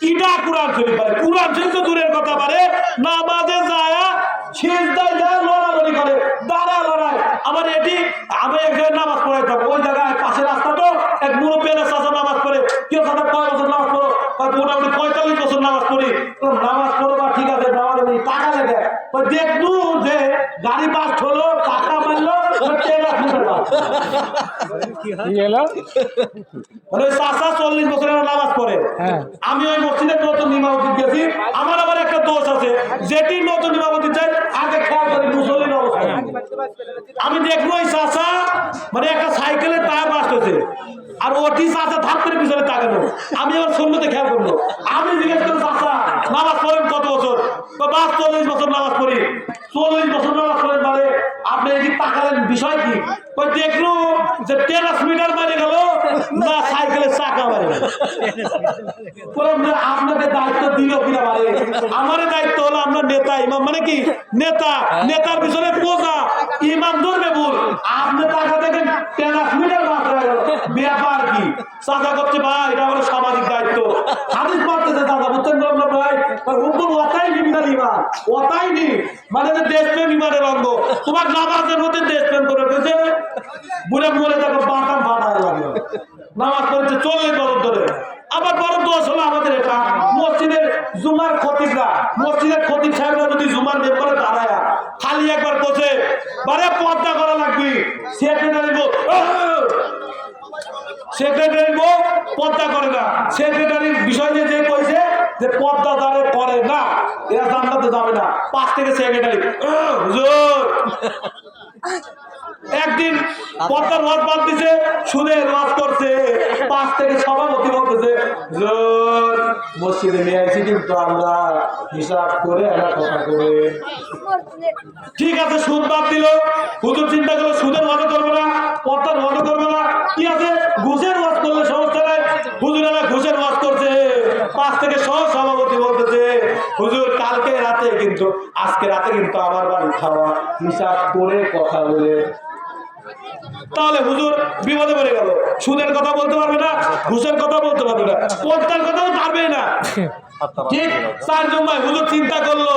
ইটা কোরআন শরীফ পারে কোরআন শরীফ তো দূরের কথা পারে নামাজে যায় শেষদায় যায়, লড়ালড়ি করে, দাঁড়া লড়াই। আমার এটি, আমি এক জায়গায় নামাজ পড়াইতাম, ওই জায়গায় পাশে রাস্তা তো, এক মুরব্বীরা চাষা নামাজ পড়ে। কেউ সাথে কয় বছর নামাজ পড়ো। মোটামুটি পঁয়তাল্লিশ বছর নামাজ পড়ি। নামাজ পড়ো বা ঠিক আছে নামাজ টাকা লেগে। দেখলু যে গাড়ি বাস হলো, টাকা মারলো চাষা চল্লিশ বছরের নামাজ পড়ে। হ্যাঁ। আমি ওই মসজিদের নতুন ইমামতি গেছি। আমার আবার একটা দোষ আছে। যেটি নতুন ইমামতি চাই আগে খেয়াল করি অবস্থা আমি দেখব ওই চাষা মানে একটা সাইকেলের টায়ার বাস্ট হয়েছে। আর ওটি চাষা ধাপ করে পিছনে তাকানো আমি আবার শূন্যতে খেয়াল করল। আমি জিজ্ঞেস করি চাষা নামাজ পড়েন কত বছর? বাস চল্লিশ বছর নামাজ পড়ি। চল্লিশ তাকালেন বিষয় কি? দেখল যে ট্রান্সমিটার মারে গেল, না সাইকেলের চাকা মারে গেল। আপনাকে দায়িত্ব দিল আমারই দায়িত্ব হলো আমরা নেতা, ইমাম। মানে কি? নেতা, নেতার পিছনে পোজা ইমাম ধরবে ভুল। আপনি টাকা দেখেন ট্রান্সমিটার মাত্রা ব্যাপার কি? আমাদের মানে দেশপ্রেম অঙ্গ। তোমার নামাজের মধ্যে দেশপ্রেম করে লাগে নামাজ পড়েছে ধরে। আবার বড় দোষ হলো আমাদের এটা। মসজিদের জুমার মসজিদের যদি জুমার দাঁড়ায়, খালি একবার বসে, বারে পর্দা করা লাগবে। সেক্রেটারি সেক্রেটারি পর্দা করে না। সেক্রেটারির বিষয় নিয়ে যে কইছে, যে পর্দা দ্বারে করে যাবে না। পাঁচ থেকে সেক্রেটারি হুজুর। একদিন পর্দার ওয়াজ বাদ দিছে সুদের ওয়াজ করছে। পাঁচ থেকে সভাপতি বলতেছে "হুজুর, মসজিদে নিয়ে আসি কিন্তু আমরা হিসাব করে একটা কথা করে ঠিক আছে সুদ বাদ দিল। হুজুর চিন্তা করল সুদের ওয়াজ করব না পর্দার ওয়াজ করব না। কি আছে? ঘুষের ওয়াজ করলে সমস্যা নাই। হুজুর এলা ঘুষের ওয়াজ করছে। পাঁচ থেকে সহ সভাপতি বলতেছে হুজুর কালকে কিন্তু, আজকে রাতে কিন্তু আমার বাড়ি খাওয়া হিসাব করে কথা বলে। তাহলে হুজুর বিপদে পড়ে গেল। সুদের কথা বলতে পারবে না, ঘুষের কথা বলতে পারবে না পর্দার কথাও পারবে না। চিন্তা করল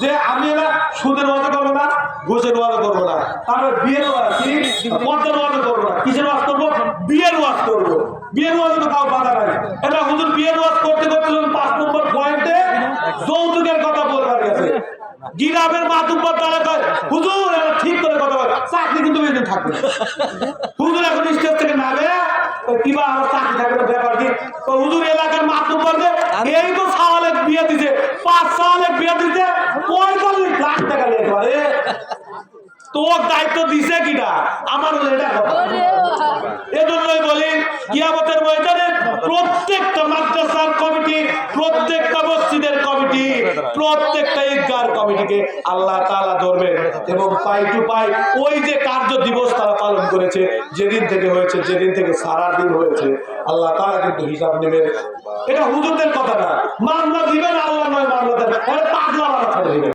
যে আমি সুদের ওয়াদা করব না, ঘুষের ওয়াদা করব না। তারপর বিয়ের ওয়াদা ওয়াদা করব না। কিসের ওয়াজ করব? বিয়ের ওয়াজ করব। বিয়ের ওয়াজ বাধা নাই। এটা হুজুর বিয়ের ওয়াজ গিরামের মাতুব্বর তারা কয়? হুজুর ঠিক করে কথা বলে। চাকরি কিন্তু বেশি থাকবে হুজুর এখন স্টেজ থেকে নামে কিবা আমার চাকরি থাকবে না ব্যাপার কি? হুজুর এলাকার মাতুব্বর এই তো সাওয়ালে বিয়ে দিছে পাঁচ সাওয়ালে বিয়ে দিছে পঁয়তাল্লিশ লাখ টাকা নিয়ে পারে তোর দায়িত্ব দিছে কিনা? আমার এটা কথা। এজন্যই বলি কিয়ামতের ময়দানে প্রত্যেকটা মাদ্রাসার কমিটি, প্রত্যেকটা মসজিদের কমিটি, প্রত্যেকটা ঈদগার কমিটিকে আল্লাহ তাআলা ধরবে এবং পাই টু পাই ওই যে কার্য দিবস তারা পালন করেছে, যেদিন থেকে হয়েছে, যেদিন থেকে সারা দিন হয়েছে, আল্লাহ তাআলা কিন্তু হিসাব নেবে। এটা হুজুরদের কথা না, মামলা দিবেন আল্লাহ নয় মামলা দেন পাগলা মারা ছেড়ে দিবেন